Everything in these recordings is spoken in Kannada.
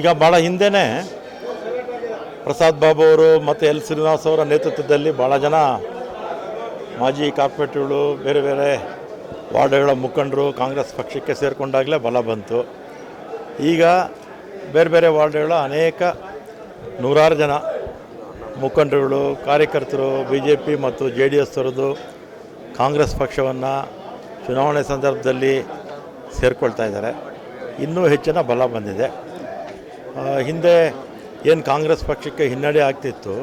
ಈಗ ಭಾಳ ಹಿಂದೆನೆ ಪ್ರಸಾದ್ ಬಾಬು ಅವರು ಮತ್ತು ಎಲ್ ಶ್ರೀನಿವಾಸ್ ಅವರ ನೇತೃತ್ವದಲ್ಲಿ ಭಾಳ ಜನ ಮಾಜಿ ಕಾರ್ಪೊರೇಟ್ಗಳು ಬೇರೆ ಬೇರೆ ವಾರ್ಡ್ಗಳ ಮುಖಂಡರು ಕಾಂಗ್ರೆಸ್ ಪಕ್ಷಕ್ಕೆ ಸೇರಿಕೊಂಡಾಗಲೇ ಬಲ ಬಂತು. ಈಗ ಬೇರೆ ಬೇರೆ ವಾರ್ಡ್ಗಳ ಅನೇಕ ನೂರಾರು ಜನ ಮುಖಂಡರುಗಳು, ಕಾರ್ಯಕರ್ತರು ಬಿ ಜೆ ಪಿ ಮತ್ತು ಜೆ ಡಿ ಎಸ್ ಅವರದು ಕಾಂಗ್ರೆಸ್ ಪಕ್ಷವನ್ನು ಚುನಾವಣೆ ಸಂದರ್ಭದಲ್ಲಿ ಸೇರಿಕೊಳ್ತಾ ಇದ್ದಾರೆ. ಇನ್ನೂ ಹೆಚ್ಚಿನ ಬಲ ಬಂದಿದೆ. ಹಿಂದೆ ಏನು ಕಾಂಗ್ರೆಸ್ ಪಕ್ಷಕ್ಕೆ ಹಿನ್ನಡೆ ಆಗ್ತಿತ್ತು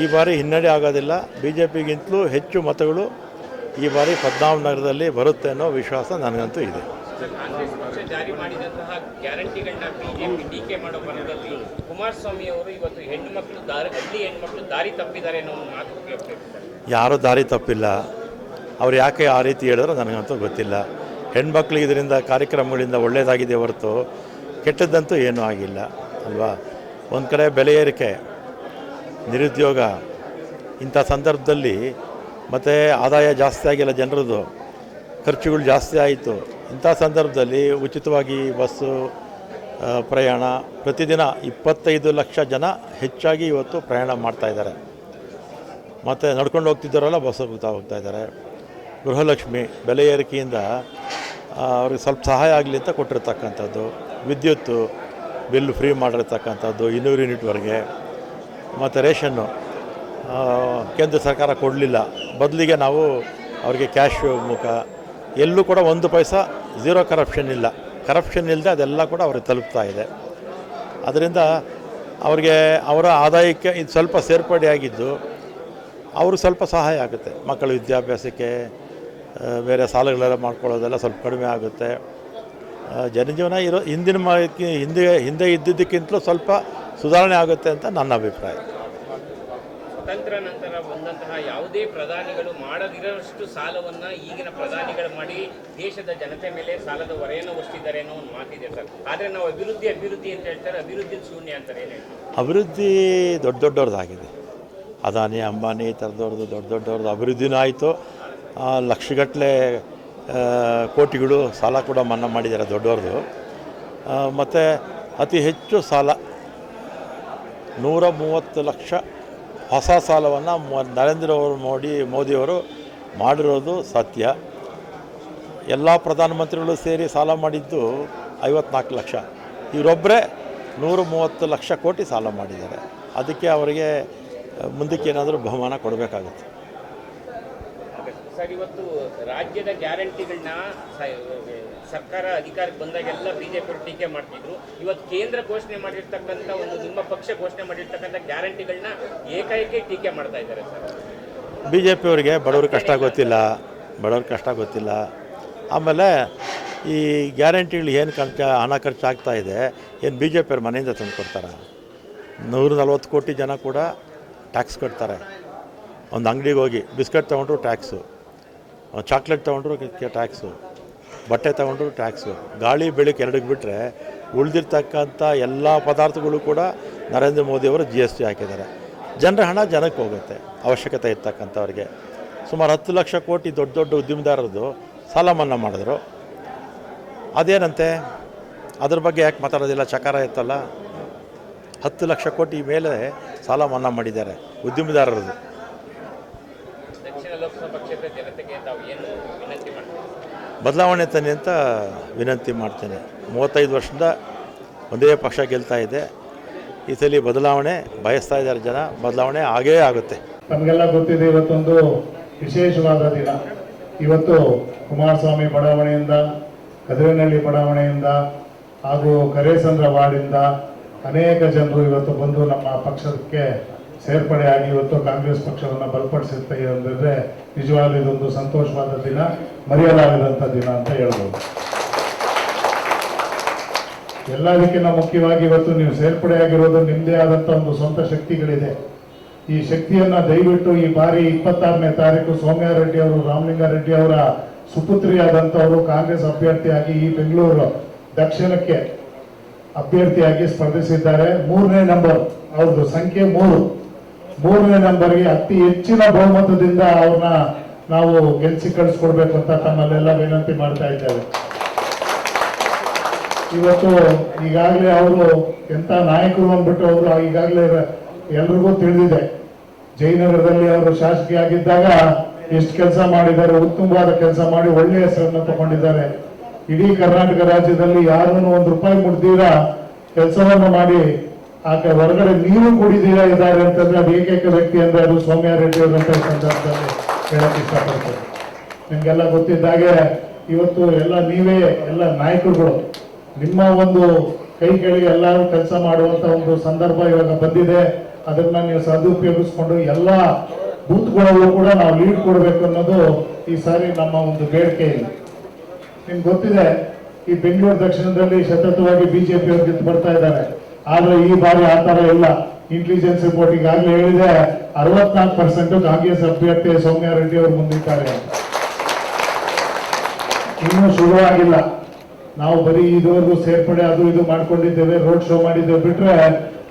ಈ ಬಾರಿ ಹಿನ್ನಡೆ ಆಗೋದಿಲ್ಲ. ಬಿ ಜೆ ಪಿಗಿಂತಲೂ ಹೆಚ್ಚು ಮತಗಳು ಈ ಬಾರಿ ಪದ್ಮನಾಭ ನಗರದಲ್ಲಿ ಬರುತ್ತೆ ಅನ್ನೋ ವಿಶ್ವಾಸ ನನಗಂತೂ ಇದೆ. ಯಾರೂ ದಾರಿ ತಪ್ಪಿಲ್ಲ. ಅವ್ರು ಯಾಕೆ ಆ ರೀತಿ ಹೇಳಿದ್ರು ನನಗಂತೂ ಗೊತ್ತಿಲ್ಲ. ಹೆಣ್ಮಕ್ಳಿಗೆ ಇದರಿಂದ ಕಾರ್ಯಕ್ರಮಗಳಿಂದ ಒಳ್ಳೆಯದಾಗಿದೆ ಹೊರತು ಕೆಟ್ಟದ್ದಂತೂ ಏನೂ ಆಗಿಲ್ಲ, ಅಲ್ವಾ? ಒಂದು ಕಡೆ ಬೆಲೆ ಏರಿಕೆ, ನಿರುದ್ಯೋಗ, ಇಂಥ ಸಂದರ್ಭದಲ್ಲಿ ಮತ್ತು ಆದಾಯ ಜಾಸ್ತಿ ಆಗಿಲ್ಲ ಜನರದ್ದು, ಖರ್ಚುಗಳು ಜಾಸ್ತಿ ಆಯಿತು. ಇಂಥ ಸಂದರ್ಭದಲ್ಲಿ ಉಚಿತವಾಗಿ ಬಸ್ಸು ಪ್ರಯಾಣ, ಪ್ರತಿದಿನ ಇಪ್ಪತ್ತೈದು ಲಕ್ಷ ಜನ ಹೆಚ್ಚಾಗಿ ಇವತ್ತು ಪ್ರಯಾಣ ಮಾಡ್ತಾಯಿದ್ದಾರೆ ಮತ್ತು ನಡ್ಕೊಂಡು ಹೋಗ್ತಿದ್ದಾರಲ್ಲ, ಬಸ್ ಹೋಗ್ತಾ ಹೋಗ್ತಾ ಇದ್ದಾರೆ. ಗೃಹಲಕ್ಷ್ಮಿ ಬೆಲೆ ಏರಿಕೆಯಿಂದ ಅವ್ರಿಗೆ ಸ್ವಲ್ಪ ಸಹಾಯ ಆಗಲಿ ಅಂತ ಕೊಟ್ಟಿರ್ತಕ್ಕಂಥದ್ದು. ವಿದ್ಯುತ್ತು ಬಿಲ್ ಫ್ರೀ ಮಾಡಿರ್ತಕ್ಕಂಥದ್ದು ಇನ್ನೂರು ಯೂನಿಟ್ವರೆಗೆ ಮತ್ತು ರೇಷನ್ನು ಕೇಂದ್ರ ಸರ್ಕಾರ ಕೊಡಲಿಲ್ಲ. ಬದಲಿಗೆ ನಾವು ಅವರಿಗೆ ಕ್ಯಾಶ್ ಮುಖ, ಎಲ್ಲೂ ಕೂಡ ಒಂದು ಪೈಸಾ ಝೀರೋ ಕರಪ್ಷನ್ ಇಲ್ಲ. ಕರಪ್ಷನ್ ಇಲ್ಲದೆ ಅದೆಲ್ಲ ಕೂಡ ಅವ್ರಿಗೆ ತಲುಪ್ತಾ ಇದೆ. ಅದರಿಂದ ಅವ್ರಿಗೆ ಅವರ ಆದಾಯಕ್ಕೆ ಇದು ಸ್ವಲ್ಪ ಸೇರ್ಪಡೆಯಾಗಿದ್ದು ಅವ್ರಿಗೆ ಸ್ವಲ್ಪ ಸಹಾಯ ಆಗುತ್ತೆ. ಮಕ್ಕಳ ವಿದ್ಯಾಭ್ಯಾಸಕ್ಕೆ ಬೇರೆ ಸಾಲಗಳೆಲ್ಲ ಮಾಡ್ಕೊಳ್ಳೋದೆಲ್ಲ ಸ್ವಲ್ಪ ಕಡಿಮೆ ಆಗುತ್ತೆ. ಜನಜೀವನ ಇರೋ ಹಿಂದಿನ ಹಿಂದೆ ಹಿಂದೆ ಇದ್ದಿದ್ದಕ್ಕಿಂತಲೂ ಸ್ವಲ್ಪ ಸುಧಾರಣೆ ಆಗುತ್ತೆ ಅಂತ ನನ್ನ ಅಭಿಪ್ರಾಯ. ಸ್ವತಂತ್ರ ನಂತರ ಬಂದಂತಹ ಯಾವುದೇ ಪ್ರಧಾನಿಗಳು ಮಾಡದಿರೋಷ್ಟು ಸಾಲವನ್ನ ಈಗಿನ ಪ್ರಧಾನಿಗಳು ಮಾಡಿ ದೇಶದ ಜನತೆ ಮೇಲೆ ಸಾಲದ ಹೊರೆಯನ್ನು ಹೊರಿಸಿದ್ದಾರೆ ಅನ್ನೋ ಒಂದು ಮಾತಿದೆ ಸರ್. ಆದರೆ ನಾವು ಅಭಿವೃದ್ಧಿ ಅಭಿವೃದ್ಧಿ ಅಂತ ಹೇಳ್ತಾರೆ ಅಭಿವೃದ್ಧಿ ಶೂನ್ಯ ಅಂತಾರೆ ಏನು ಅಭಿವೃದ್ಧಿ ದೊಡ್ಡ ದೊಡ್ಡವ್ರದ್ದಾಗಿದೆ ಅದಾನಿ ಅಂಬಾನಿ ಥರದವ್ರದ್ದು ದೊಡ್ಡ ದೊಡ್ಡವ್ರದ್ದು ಅಭಿವೃದ್ಧಿನೂ ಆಯಿತು. ಲಕ್ಷಗಟ್ಟಲೆ ಕೋಟಿಗಳು ಸಾಲ ಕೂಡ ಮನ್ನಾ ಮಾಡಿದ್ದಾರೆ ದೊಡ್ಡವ್ರದ್ದು ಮತ್ತು ಅತಿ ಹೆಚ್ಚು ಸಾಲ ನೂರ ಮೂವತ್ತು ಲಕ್ಷ ಹೊಸ ಸಾಲವನ್ನು ನರೇಂದ್ರ ಅವರು ಮೋದಿ ಮೋದಿಯವರು ಮಾಡಿರೋದು ಸತ್ಯ. ಎಲ್ಲ ಪ್ರಧಾನಮಂತ್ರಿಗಳು ಸೇರಿ ಸಾಲ ಮಾಡಿದ್ದು ಐವತ್ನಾಲ್ಕು ಲಕ್ಷ. ಇವರೊಬ್ಬರೇ ನೂರ ಮೂವತ್ತು ಲಕ್ಷ ಕೋಟಿ ಸಾಲ ಮಾಡಿದ್ದಾರೆ. ಅದಕ್ಕೆ ಅವರಿಗೆ ಮುಂದಕ್ಕೆ ಏನಾದರೂ ಬಹುಮಾನ ಕೊಡಬೇಕಾಗುತ್ತೆ. ಸರ್, ಇವತ್ತು ರಾಜ್ಯದ ಗ್ಯಾರಂಟಿಗಳನ್ನ ಸರ್ಕಾರ ಅಧಿಕಾರಕ್ಕೆ ಬಂದಾಗೆಲ್ಲ ಬಿಜೆಪಿ ಟೀಕೆ ಮಾಡ್ತಿದ್ರು. ಇವತ್ತು ಕೇಂದ್ರ ಘೋಷಣೆ ಮಾಡಿರ್ತಕ್ಕಂಥ ಒಂದು ನಿಮ್ಮ ಪಕ್ಷ ಘೋಷಣೆ ಮಾಡಿರ್ತಕ್ಕಂಥ ಗ್ಯಾರಂಟಿಗಳನ್ನ ಏಕಾಏಕಿ ಟೀಕೆ ಮಾಡ್ತಾ ಇದ್ದಾರೆ ಸರ್. ಬಿ ಜೆ ಪಿಯವರಿಗೆ ಬಡವ್ರ ಕಷ್ಟ ಗೊತ್ತಿಲ್ಲ, ಬಡವ್ರ ಕಷ್ಟ ಗೊತ್ತಿಲ್ಲ. ಆಮೇಲೆ ಈ ಗ್ಯಾರಂಟಿಗಳು ಏನು ಖರ್ಚು ಹಣ ಖರ್ಚಾಗ್ತಾ ಇದೆ, ಏನು ಬಿ ಜೆ ಪಿಯವ್ರ ಮನೆಯಿಂದ ತಂದು ಕೊಡ್ತಾರೆ? ನೂರ ನಲ್ವತ್ತು ಕೋಟಿ ಜನ ಕೂಡ ಟ್ಯಾಕ್ಸ್ ಕಟ್ತಾರೆ. ಒಂದು ಅಂಗಡಿಗೆ ಹೋಗಿ, ಬಿಸ್ಕೆಟ್ ತೊಗೊಂಡ್ರು ಟ್ಯಾಕ್ಸು. ಚಾಕ್ಲೇಟ್ ತೊಗೊಂಡ್ರು ಟ್ಯಾಕ್ಸು, ಬಟ್ಟೆ ತೊಗೊಂಡ್ರು ಟ್ಯಾಕ್ಸು. ಗಾಳಿ ಬೆಳಕು ಎರಡಕ್ಕೆ ಬಿಟ್ಟರೆ ಉಳಿದಿರ್ತಕ್ಕಂಥ ಎಲ್ಲ ಪದಾರ್ಥಗಳು ಕೂಡ ನರೇಂದ್ರ ಮೋದಿಯವರು ಜಿ ಎಸ್ ಟಿ ಹಾಕಿದ್ದಾರೆ. ಜನರ ಹಣ ಜನಕ್ಕೆ ಹೋಗುತ್ತೆ, ಅವಶ್ಯಕತೆ ಇರ್ತಕ್ಕಂಥವ್ರಿಗೆ. ಸುಮಾರು ಹತ್ತು ಲಕ್ಷ ಕೋಟಿ ದೊಡ್ಡ ದೊಡ್ಡ ಉದ್ಯಮದಾರರದು ಸಾಲ ಮನ್ನಾ ಮಾಡಿದ್ರು. ಅದೇನಂತೆ? ಅದ್ರ ಬಗ್ಗೆ ಯಾಕೆ ಮಾತಾಡೋದಿಲ್ಲ? ಚಕಾರ ಇತ್ತಲ್ಲ? ಹತ್ತು ಲಕ್ಷ ಕೋಟಿ ಮೇಲೆ ಸಾಲ ಮನ್ನಾ ಮಾಡಿದ್ದಾರೆ ಉದ್ಯಮದಾರರದು ಲೋಕಸಭಾ ಕ್ಷೇತ್ರ ಜನತೆಗೆ ತಾವು ಏನು ವಿನಂತಿ ಮಾಡ್ತೀವಿ ಬದಲಾವಣೆ ತನ್ನಿ ಅಂತ ವಿನಂತಿ ಮಾಡ್ತೇನೆ. ಮೂವತ್ತೈದು ವರ್ಷದಿಂದ ಒಂದೇ ಪಕ್ಷ ಗೆಲ್ತಾ ಇದೆ. ಈ ಸಲ ಬದಲಾವಣೆ ಬಯಸ್ತಾ ಇದ್ದಾರೆ ಜನ ಬದಲಾವಣೆ ಆಗೇ ಆಗುತ್ತೆ. ನಮಗೆಲ್ಲ ಗೊತ್ತಿದೆ ಇವತ್ತೊಂದು ವಿಶೇಷವಾದ ದಿನ. ಇವತ್ತು ಕುಮಾರಸ್ವಾಮಿ ಬಡಾವಣೆಯಿಂದ ಕದಿರನಹಳ್ಳಿ ಬಡಾವಣೆಯಿಂದ ಹಾಗೂ ಕರೇಸಂದ್ರ ವಾರ್ಡಿಂದ ಅನೇಕ ಜನರು ಇವತ್ತು ಬಂದು ನಮ್ಮ ಪಕ್ಷಕ್ಕೆ ಸೇರ್ಪಡೆಯಾಗಿ ಇವತ್ತು ಕಾಂಗ್ರೆಸ್ ಪಕ್ಷವನ್ನು ಬಲಪಡಿಸುತ್ತೆ ಅಂದರೆ ನಿಜವಾಗ್ಲೂ ಇದೊಂದು ಸಂತೋಷವಾದ ದಿನ ಮರೆಯಲಾಗದಂಥ ದಿನ ಅಂತ ಹೇಳ್ಬೋದು. ಎಲ್ಲದಕ್ಕಿಂತ ಮುಖ್ಯವಾಗಿ ಇವತ್ತು ನೀವು ಸೇರ್ಪಡೆಯಾಗಿರೋದು ನಿಮ್ಮದೇ ಆದಂಥ ಒಂದು ಸ್ವಂತ ಶಕ್ತಿಗಳಿದೆ. ಈ ಶಕ್ತಿಯನ್ನ ದಯವಿಟ್ಟು ಈ ಬಾರಿ ಇಪ್ಪತ್ತಾರನೇ ತಾರೀಕು ಸೋಮ್ಯಾರೆಡ್ಡಿ ಅವರು ರಾಮಲಿಂಗಾರೆಡ್ಡಿ ಅವರ ಸುಪುತ್ರಿಯಾದಂಥವರು ಕಾಂಗ್ರೆಸ್ ಅಭ್ಯರ್ಥಿಯಾಗಿ ಈ ಬೆಂಗಳೂರು ದಕ್ಷಿಣಕ್ಕೆ ಅಭ್ಯರ್ಥಿಯಾಗಿ ಸ್ಪರ್ಧಿಸಿದ್ದಾರೆ. ಮೂರನೇ ನಂಬರ್ ಅವ್ರದ್ದು ಸಂಖ್ಯೆ ಮೂರು. ಮೂರನೇ ನಂಬರ್ಗೆ ಅತಿ ಹೆಚ್ಚಿನ ಬಹುಮತದಿಂದ ಅವ್ರನ್ನ ನಾವು ಗೆಲ್ಸಿ ಕಳಿಸ್ಕೊಡ್ಬೇಕು ಅಂತ ತಮ್ಮಲ್ಲೆಲ್ಲ ವಿನಂತಿ ಮಾಡ್ತಾ ಇದ್ದೇವೆ. ಇವತ್ತು ಈಗಾಗಲೇ ಅವರು ಎಂಥ ನಾಯಕರು ಅಂದ್ಬಿಟ್ಟು ಅವರು ಈಗಾಗಲೇ ಎಲ್ರಿಗೂ ತಿಳಿದಿದೆ. ಜಯನಗರದಲ್ಲಿ ಅವರು ಶಾಸಕಿಯಾಗಿದ್ದಾಗ ಎಷ್ಟು ಕೆಲಸ ಮಾಡಿದ್ದಾರೆ ಉತ್ತಮವಾದ ಕೆಲಸ ಮಾಡಿ ಒಳ್ಳೆಯ ಹೆಸರನ್ನು ತಗೊಂಡಿದ್ದಾರೆ. ಇಡೀ ಕರ್ನಾಟಕ ರಾಜ್ಯದಲ್ಲಿ ಯಾರನ್ನು ಒಂದು ರೂಪಾಯಿ ಮುಡ್ದೀರ, ಕೆಲಸವನ್ನು ಮಾಡಿ ಆ ಕ- ಹೊರಗಡೆ ನೀರು ಕುಡಿದೀರ ಇದ್ದಾರೆ ಅಂತಂದ್ರೆ ಅದು ಏಕೈಕ ವ್ಯಕ್ತಿ ಅಂದ್ರೆ ಅದು ಸೌಮ್ಯ ರೆಡ್ಡಿ ಅವರಂತ ಸಂದರ್ಭದಲ್ಲಿ ಹೇಳಕ್ ಇಷ್ಟಪಡ್ತೇನೆ. ನಿಮ್ಗೆಲ್ಲ ಗೊತ್ತಿದ್ದಾಗೆ ಇವತ್ತು ಎಲ್ಲ ನೀವೇ, ಎಲ್ಲ ನಾಯಕರುಗಳು, ನಿಮ್ಮ ಒಂದು ಕೈ ಕೆಳಗೆ ಎಲ್ಲರೂ ಕೆಲಸ ಮಾಡುವಂತ ಒಂದು ಸಂದರ್ಭ ಇವಾಗ ಬಂದಿದೆ. ಅದನ್ನ ನೀವು ಸದುಪಯೋಗಿಸ್ಕೊಂಡು ಎಲ್ಲ ಬೂತ್ಗಳಲ್ಲೂ ಕೂಡ ನಾವು ಲೀಡ್ ಕೊಡಬೇಕು ಅನ್ನೋದು ಈ ಸಾರಿ ನಮ್ಮ ಒಂದು ಬೇಡಿಕೆ ಇದೆ. ನಿಮ್ಗೆ ಗೊತ್ತಿದೆ, ಈ ಬೆಂಗಳೂರು ದಕ್ಷಿಣದಲ್ಲಿ ಸತತವಾಗಿ ಬಿಜೆಪಿ ಅವರು ಗೆದ್ದು ಬರ್ತಾ ಇದ್ದಾರೆ. ಆದ್ರೆ ಈ ಬಾರಿ ಆ ತರ ಇಲ್ಲ. ಇಂಟೆಲಿಜೆನ್ಸ್ ರಿಪೋರ್ಟ್ ಈಗಾಗಲೇ ಹೇಳಿದೆ, ಅರವತ್ನಾಲ್ಕು ಪರ್ಸೆಂಟ್ ಕಾಂಗ್ರೆಸ್ ಅಭ್ಯರ್ಥಿ ಸೌಮ್ಯ ರೆಡ್ಡಿ ಅವರು ಮುಂದಿದ್ದಾರೆ ಇನ್ನೂ ಶುರುವಾಗಿಲ್ಲ. ನಾವು ಬರೀ ಇದುವರೆಗೂ ಸೇರ್ಪಡೆ ಅದು ಇದು ಮಾಡ್ಕೊಂಡಿದ್ದೇವೆ ರೋಡ್ ಶೋ ಮಾಡಿದ್ದೇವೆ ಬಿಟ್ರೆ,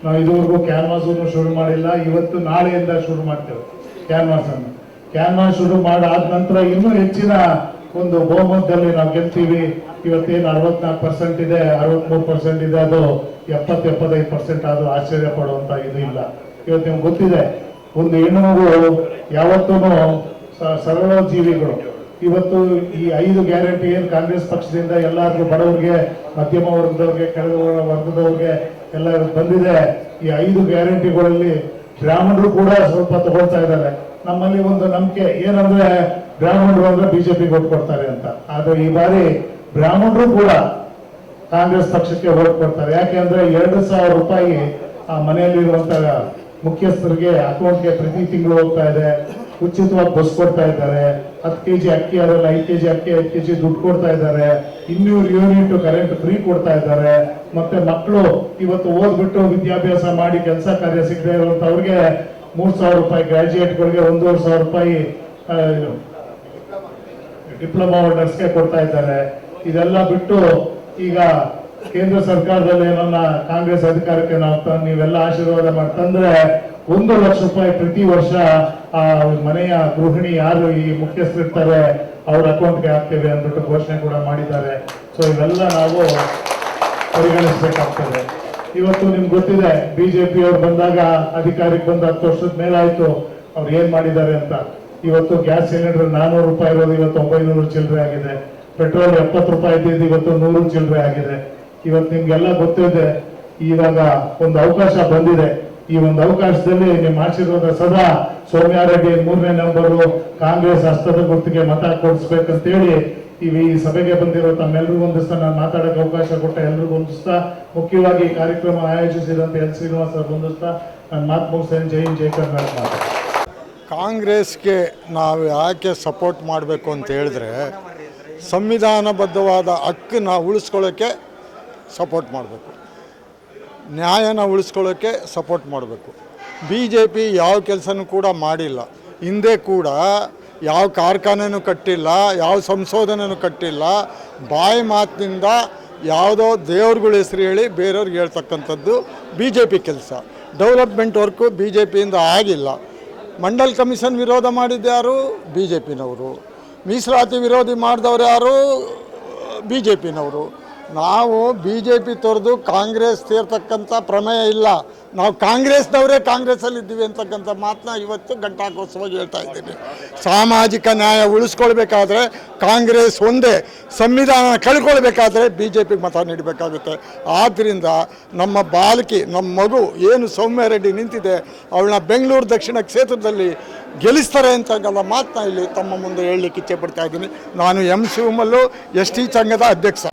ನಾವು ಇದುವರೆಗೂ ಕ್ಯಾನ್ವಾಸ್ ಶುರು ಮಾಡಿಲ್ಲ. ಇವತ್ತು ನಾಳೆಯಿಂದ ಶುರು ಮಾಡ್ತೇವೆ ಕ್ಯಾನ್ವಾಸ್ ಅನ್ನು. ಕ್ಯಾನ್ವಾಸ್ ಶುರು ಮಾಡಾದ ನಂತರ ಇನ್ನೂ ಹೆಚ್ಚಿನ ಒಂದು ಬಹುಮತದಲ್ಲಿ ನಾವು ಗೆಲ್ತೀವಿ. ಇವತ್ತೇನು ಅರವತ್ನಾಲ್ಕು ಪರ್ಸೆಂಟ್ ಇದೆ, ಅರವತ್ಮೂರು ಪರ್ಸೆಂಟ್ ಇದೆ, ಅದು ಎಪ್ಪತ್ತು ಎಪ್ಪತ್ತೈದು ಪರ್ಸೆಂಟ್ ಅದು ಆಶ್ಚರ್ಯ ಪಡುವಂತ ಇದು ಇಲ್ಲ. ಇವತ್ತು ನಿಮ್ಗೆ ಗೊತ್ತಿದೆ, ಒಂದು ಹೆಣ್ಣು ಮಗು ಯಾವತ್ತೂ ಸರಳ ಜೀವಿಗಳು ಇವತ್ತು ಈ ಐದು ಗ್ಯಾರಂಟಿ ಏನು ಕಾಂಗ್ರೆಸ್ ಪಕ್ಷದಿಂದ ಎಲ್ಲರಿಗೂ ಬಡವರಿಗೆ, ಮಧ್ಯಮ ವರ್ಗದವ್ರಿಗೆ, ಕೆಳಗ ವರ್ಗದವ್ರಿಗೆ ಎಲ್ಲ ಬಂದಿದೆ, ಈ ಐದು ಗ್ಯಾರಂಟಿಗಳಲ್ಲಿ ಬ್ರಾಹ್ಮಣರು ಕೂಡ ಸ್ವಲ್ಪ ತಗೊಳ್ತಾ ಇದ್ದಾರೆ. ನಮ್ಮಲ್ಲಿ ಒಂದು ನಂಬಿಕೆ, ಏನಂದ್ರೆ ಬ್ರಾಹ್ಮಣರು ಅಂದ್ರೆ ಬಿಜೆಪಿಗೆ ಓಟ್ ಕೊಡ್ತಾರೆ ಅಂತ. ಆದ್ರೆ ಈ ಬಾರಿ ಬ್ರಾಹ್ಮಣರು ಕೂಡ ಕಾಂಗ್ರೆಸ್ ಪಕ್ಷಕ್ಕೆ ಓಟ್ ಕೊಡ್ತಾರೆ. ಯಾಕೆಂದ್ರೆ ಎರಡು ಸಾವಿರ ರೂಪಾಯಿ ಆ ಮನೆಯಲ್ಲಿರುವಂತ ಮುಖ್ಯಸ್ಥರಿಗೆ ಅಕೌಂಟ್ಗೆ ಪ್ರತಿ ತಿಂಗಳು ಹೋಗ್ತಾ ಇದೆ. ಉಚಿತವಾಗಿ ಬಸ್ ಕೊಡ್ತಾ ಇದ್ದಾರೆ. ಹತ್ತು ಕೆ ಜಿ ಅಕ್ಕಿ ಅದೆಲ್ಲ ಐದು ಕೆಜಿ ಅಕ್ಕಿ, ಐದು ಕೆ ಜಿ ದುಡ್ಡು ಕೊಡ್ತಾ ಇದ್ದಾರೆ. ಇನ್ನೂರು ಯೂನಿಟ್ ಕರೆಂಟ್ ಫ್ರೀ ಕೊಡ್ತಾ ಇದ್ದಾರೆ. ಮತ್ತೆ ಮಕ್ಕಳು ಇವತ್ತು ಓದ್ಬಿಟ್ಟು ವಿದ್ಯಾಭ್ಯಾಸ ಮಾಡಿ ಕೆಲಸ ಕಾರ್ಯ ಸಿಗದೆ ಇರುವಂತವ್ರಿಗೆ ಮೂರ್ ಸಾವಿರ ರೂಪಾಯಿ ಗ್ರಾಜುಯೇಟ್ಗಳಿಗೆ ಒಂದೂವರೆ ಸಾವಿರ ರೂಪಾಯಿ ಡಿಪ್ಲೊಮಾ ಹೋಲ್ಡರ್ಸ್ಗೆ ಕೊಡ್ತಾ ಇದ್ದಾರೆ. ಇದೆಲ್ಲ ಬಿಟ್ಟು ಈಗ ಕೇಂದ್ರ ಸರ್ಕಾರದಲ್ಲಿ ಏನನ್ನ ಕಾಂಗ್ರೆಸ್ ಅಧಿಕಾರಕ್ಕೆ ನಾವು ನೀವೆಲ್ಲ ಆಶೀರ್ವಾದ ಮಾಡ್ತಂದ್ರೆ ಒಂದು ಲಕ್ಷ ರೂಪಾಯಿ ಪ್ರತಿ ವರ್ಷ ಆ ಮನೆಯ ಗೃಹಿಣಿ ಯಾರು ಈ ಮುಖ್ಯಸ್ಥರಿರ್ತಾರೆ, ಅವ್ರ ಅಕೌಂಟ್ಗೆ ಹಾಕ್ತೇವೆ ಅಂದ್ಬಿಟ್ಟು ಘೋಷಣೆ ಕೂಡ ಮಾಡಿದ್ದಾರೆ. ಸೊ ಇವೆಲ್ಲ ನಾವು ಪರಿಗಣಿಸಬೇಕಾಗ್ತದೆ. ಇವತ್ತು ನಿಮ್ಗೆ ಗೊತ್ತಿದೆ ಬಿಜೆಪಿ ಅವ್ರು ಬಂದಾಗ ಅಧಿಕಾರಕ್ಕೆ ಬಂದ ಹತ್ತು ವರ್ಷದ ಮೇಲಾಯ್ತು. ಅವ್ರು ಏನ್ ಮಾಡಿದ್ದಾರೆ ಅಂತ. ಇವತ್ತು ಗ್ಯಾಸ್ ಸಿಲಿಂಡರ್ ನಾನೂರು ರೂಪಾಯಿ ಇರೋದು, ಇವತ್ತು ಒಂಬೈನೂರು ಚಿಲ್ಲರೆ ಆಗಿದೆ. ಪೆಟ್ರೋಲ್ ಎಪ್ಪತ್ತು ರೂಪಾಯಿ ಇದ್ದಿದ್ದು ಇವತ್ತು ನೂರು ಚಿಲ್ಲರೆ ಆಗಿದೆ. ಇವತ್ತು ನಿಮ್ಗೆಲ್ಲ ಗೊತ್ತಿದೆ, ಇವಾಗ ಒಂದು ಅವಕಾಶ ಬಂದಿದೆ. ಈ ಒಂದು ಅವಕಾಶದಲ್ಲಿ ನಿಮ್ಮ ಆಶೀರ್ವಾದ ಸದಾ. ಸೌಮ್ಯ ರೆಡ್ಡಿ ಮೂರನೇ ನಂಬರು ಕಾಂಗ್ರೆಸ್ ಹಸ್ತದ ಗುರ್ತಿಗೆ ಮತ ಕೊಡಿಸ್ಬೇಕಂತೇಳಿ ಈ ಈ ಸಭೆಗೆ ಬಂದಿರೋ ತಮ್ಮೆಲ್ಲರಿಗೂ ಒಂದಿಸ್ತಾ ನಾನು ಮಾತಾಡಕ್ಕೆ ಅವಕಾಶ ಕೊಟ್ಟ, ಎಲ್ರಿಗೂ ಒಂದಿಸ್ತಾ ಮುಖ್ಯವಾಗಿ ಕಾರ್ಯಕ್ರಮ ಆಯೋಜಿಸಿದಂತ ಎಲ್ ಶ್ರೀನಿವಾಸ್ ಅವ್ರು ಒಂದಿಸ್ತಾ ನಾನು ಮಾತು ಮುಗಿಸ್ತೇನೆ. ಜೈ ಜೈ ಕರ್ನಾಟಕ. ಕಾಂಗ್ರೆಸ್ಗೆ ನಾವು ಯಾಕೆ ಸಪೋರ್ಟ್ ಮಾಡಬೇಕು ಅಂತ ಹೇಳಿದ್ರೆ ಸಂವಿಧಾನಬದ್ಧವಾದ ಹಕ್ಕನ್ನ ಉಳಿಸ್ಕೊಳ್ಳೋಕ್ಕೆ ಸಪೋರ್ಟ್ ಮಾಡಬೇಕು. ನ್ಯಾಯನ ಉಳಿಸ್ಕೊಳ್ಳೋಕ್ಕೆ ಸಪೋರ್ಟ್ ಮಾಡಬೇಕು. ಬಿ ಜೆ ಪಿ ಯಾವ ಕೆಲಸನೂ ಕೂಡ ಮಾಡಿಲ್ಲ. ಹಿಂದೆ ಕೂಡ ಯಾವ ಕಾರ್ಖಾನೆನೂ ಕಟ್ಟಿಲ್ಲ, ಯಾವ ಸಂಶೋಧನೆನೂ ಕಟ್ಟಿಲ್ಲ. ಬಾಯಿ ಮಾತಿನಿಂದ ಯಾವುದೋ ದೇವ್ರುಗಳ ಹೆಸರು ಹೇಳಿ ಬೇರೆಯವ್ರಿಗೆ ಹೇಳ್ತಕ್ಕಂಥದ್ದು ಬಿ ಜೆ ಪಿ ಕೆಲಸ. ಡೆವಲಪ್ಮೆಂಟ್ ವರ್ಕು ಬಿ ಜೆ ಪಿಯಿಂದ ಆಗಿಲ್ಲ. ಮಂಡಲ್ ಕಮಿಷನ್ ವಿರೋಧ ಮಾಡಿದ್ದಾರು ಬಿ ಜೆ ಪಿನವರು ಮೀಸಲಾತಿ ವಿರೋಧಿ ಮಾಡಿದವ್ರು ಯಾರು? ಬಿ ಜೆ ಪಿನವರು ನಾವು ಬಿ ಜೆ ಪಿ ತೊರೆದು ಕಾಂಗ್ರೆಸ್ ಸೇರ್ತಕ್ಕಂಥ ಪ್ರಮೇಯ ಇಲ್ಲ. ನಾವು ಕಾಂಗ್ರೆಸ್ನವರೇ ಕಾಂಗ್ರೆಸ್ಸಲ್ಲಿ ಇದ್ದೀವಿ ಅಂತಕ್ಕಂಥ ಮಾತನ್ನ ಇವತ್ತು ಗಂಟಾಕೋತ್ಸವಾಗಿ ಹೇಳ್ತಾ ಇದ್ದೀನಿ. ಸಾಮಾಜಿಕ ನ್ಯಾಯ ಉಳಿಸ್ಕೊಳ್ಬೇಕಾದ್ರೆ ಕಾಂಗ್ರೆಸ್ ಒಂದೇ, ಸಂವಿಧಾನ ಕಳ್ಕೊಳ್ಬೇಕಾದ್ರೆ ಬಿ ಜೆ ಪಿಗೆ ಮತ ನೀಡಬೇಕಾಗುತ್ತೆ. ಆದ್ದರಿಂದ ನಮ್ಮ ಬಾಲಕಿ, ನಮ್ಮ ಮಗು ಏನು ಸೌಮ್ಯ ರೆಡ್ಡಿ ನಿಂತಿದೆ, ಅವಳನ್ನ ಬೆಂಗಳೂರು ದಕ್ಷಿಣ ಕ್ಷೇತ್ರದಲ್ಲಿ ಗೆಲ್ಲಿಸ್ತಾರೆ ಅಂತಕ್ಕಂಥ ಮಾತನ್ನ ಇಲ್ಲಿ ತಮ್ಮ ಮುಂದೆ ಹೇಳಲಿಕ್ಕೆ ಇಚ್ಛೆ ಪಡ್ತಾ ಇದ್ದೀನಿ. ನಾನು ಎಂ ಶಿವಮಲ್ಲು, ಎಸ್ ಟಿ ಸಂಘದ ಅಧ್ಯಕ್ಷ.